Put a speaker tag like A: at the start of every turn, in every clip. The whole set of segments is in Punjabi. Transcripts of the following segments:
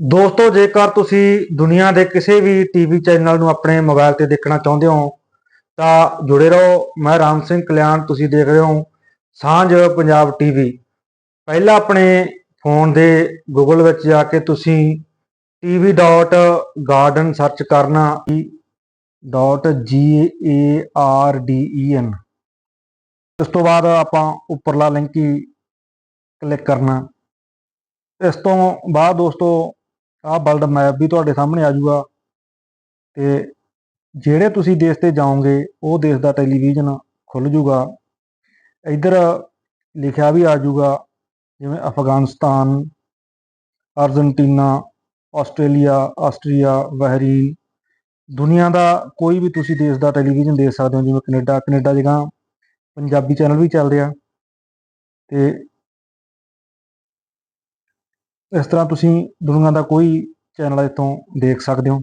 A: ਦੋਸਤੋ, ਜੇਕਰ ਤੁਸੀਂ ਦੁਨੀਆ ਦੇ ਕਿਸੇ ਵੀ ਟੀਵੀ ਚੈਨਲ ਨੂੰ ਆਪਣੇ ਮੋਬਾਈਲ ਤੇ ਦੇਖਣਾ ਚਾਹੁੰਦੇ ਹੋ, ਤਾਂ ਜੁੜੇ ਰਹੋ। ਮੈਂ ਰਾਮ ਸਿੰਘ ਕਲਿਆਣ, ਤੁਸੀਂ ਦੇਖ ਰਹੇ ਹੋ ਸਾਂਝ ਪੰਜਾਬ ਟੀਵੀ ਪਹਿਲਾਂ ਆਪਣੇ ਫੋਨ ਦੇ ਗੂਗਲ ਵਿੱਚ ਜਾ ਕੇ ਤੁਸੀਂ tv.garden ਸਰਚ ਕਰਨਾ। ਡਾਟ ਜੀ ਏ ਆਰ ਡੀ ਈ ਐਨ ਇਸ ਤੋਂ ਬਾਅਦ ਆਪਾਂ ਉੱਪਰਲਾ ਲਿੰਕ ਹੀ ਕਲਿੱਕ ਕਰਨਾ। ਇਸ ਤੋਂ ਬਾਅਦ ਦੋਸਤੋ ਆਹ ਵਰਲਡ ਮੈਪ ਵੀ ਤੁਹਾਡੇ ਸਾਹਮਣੇ ਆ ਜਾਊਗਾ। ਤੇ ਜਿਹੜੇ ਤੁਸੀਂ ਦੇਸ਼ ਤੇ ਜਾਓਗੇ, ਉਹ ਦੇਸ਼ ਦਾ ਟੈਲੀਵਿਜ਼ਨ ਖੁੱਲ ਜਾਊਗਾ। ਇੱਧਰ ਲਿਖਿਆ ਵੀ ਆ ਜਾਊਗਾ, ਜਿਵੇਂ Afghanistan, Argentina, Australia, Austria Bahrain ਦੁਨੀਆ ਦਾ ਕੋਈ ਵੀ ਤੁਸੀਂ ਦੇਸ਼ ਦਾ ਟੈਲੀਵਿਜ਼ਨ ਦੇਖ ਸਕਦੇ ਹੋ, ਜਿਵੇਂ ਕੈਨੇਡਾ। ਕੈਨੇਡਾ ਜਗ੍ਹਾ ਪੰਜਾਬੀ ਚੈਨਲ ਵੀ ਚੱਲਦੇ ਆ ਤੇ ਇਸ ਤਰ੍ਹਾਂ ਤੁਸੀਂ ਦੁਨੀਆ ਦਾ ਕੋਈ ਚੈਨਲ ਇੱਥੋਂ ਦੇਖ ਸਕਦੇ ਹੋ।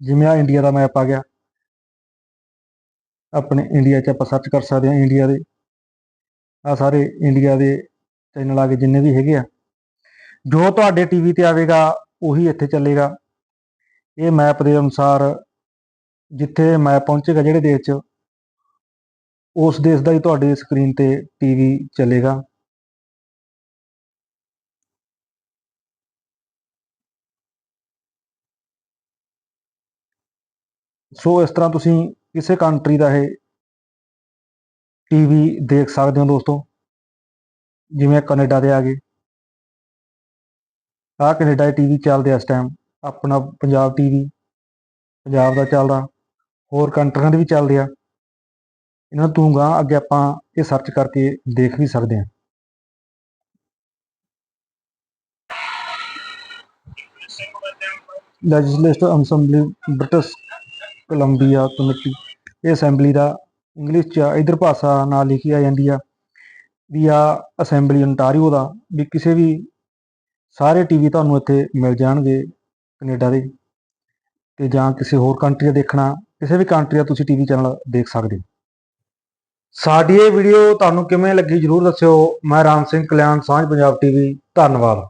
A: ਜਿਵੇਂ ਆ ਇੰਡੀਆ ਦਾ ਮੈਪ ਆ ਗਿਆ। ਆਪਣੇ ਇੰਡੀਆ 'ਚ ਆਪਾਂ ਸਰਚ ਕਰ ਸਕਦੇ ਹਾਂ ਇੰਡੀਆ ਦੇ। ਆ ਸਾਰੇ ਇੰਡੀਆ ਦੇ ਚੈਨਲ ਆ ਗਏ ਜਿੰਨੇ ਵੀ ਹੈਗੇ ਆ। ਜੋ ਤੁਹਾਡੇ ਟੀਵੀ ਤੇ ਆਵੇਗਾ, ਉਹੀ ਇੱਥੇ ਚੱਲੇਗਾ। ਇਹ ਮੈਪ ਦੇ ਅਨੁਸਾਰ ਜਿੱਥੇ ਮੈਪ ਪਹੁੰਚੇਗਾ ਜਿਹੜੇ ਦੇਸ਼ 'ਚ, ਉਸ ਦੇਸ਼ ਦਾ ਹੀ ਤੁਹਾਡੀ ਸਕਰੀਨ ਤੇ ਟੀਵੀ ਚੱਲੇਗਾ। ਸੋ ਇਸ ਤਰ੍ਹਾਂ ਤੁਸੀਂ ਕਿਸੇ ਕੰਟਰੀ ਦਾ ਇਹ ਟੀਵੀ ਦੇਖ ਸਕਦੇ ਹੋ ਦੋਸਤੋ। ਜਿਵੇਂ ਕੈਨੇਡਾ ਦੇ ਆ ਗਏ। ਆਹ ਕੈਨੇਡਾ ਦੇ ਟੀਵੀ ਚੱਲਦੇ ਆ ਇਸ ਟਾਈਮ ਆਪਣਾ ਪੰਜਾਬ ਟੀਵੀ ਪੰਜਾਬ ਦਾ ਚੱਲਦਾ। ਹੋਰ ਕੰਟਰੀਆਂ ਦੇ ਵੀ ਚੱਲਦੇ ਆ। ਇਹਨਾਂ ਨੂੰ ਤੂੰ ਗਾਂ ਅੱਗੇ ਆਪਾਂ ਇਹ ਸਰਚ ਕਰਕੇ ਦੇਖ ਵੀ ਸਕਦੇ ਹਾਂ legislative assembly British Columbia committee ਇਹ ਅਸੈਂਬਲੀ ਦਾ ਇੰਗਲਿਸ਼ ਚ ਆ ਇਧਰ ਭਾਸ਼ਾ ਨਾਲ ਲਿਖੀ ਆ ਜਾਂਦੀ ਆ। ਵੀ ਆ ਅਸੈਂਬਲੀ ਓਨਟਾਰੀਓ ਦਾ, ਵੀ ਕਿਸੇ ਵੀ ਸਾਰੇ ਟੀਵੀ ਤੁਹਾਨੂੰ ਇੱਥੇ ਮਿਲ ਜਾਣਗੇ ਕੈਨੇਡਾ ਦੇ। ਤੇ ਜਾਂ ਕਿਸੇ ਹੋਰ ਕੰਟਰੀ ਦਾ ਦੇਖਣਾ, ਕਿਸੇ ਵੀ ਕੰਟਰੀ ਦਾ ਤੁਸੀਂ ਟੀਵੀ ਚੈਨਲ ਦੇਖ ਸਕਦੇ ਹੋ। ਸਾਡੀ ਇਹ ਵੀਡੀਓ ਤੁਹਾਨੂੰ ਕਿਵੇਂ ਲੱਗੀ ਜਰੂਰ ਦੱਸਿਓ। ਮੈਂ ਰਾਮ ਸਿੰਘ ਕਲਿਆਣ, ਸਾਂਝ ਪੰਜਾਬ ਟੀਵੀ ਧੰਨਵਾਦ।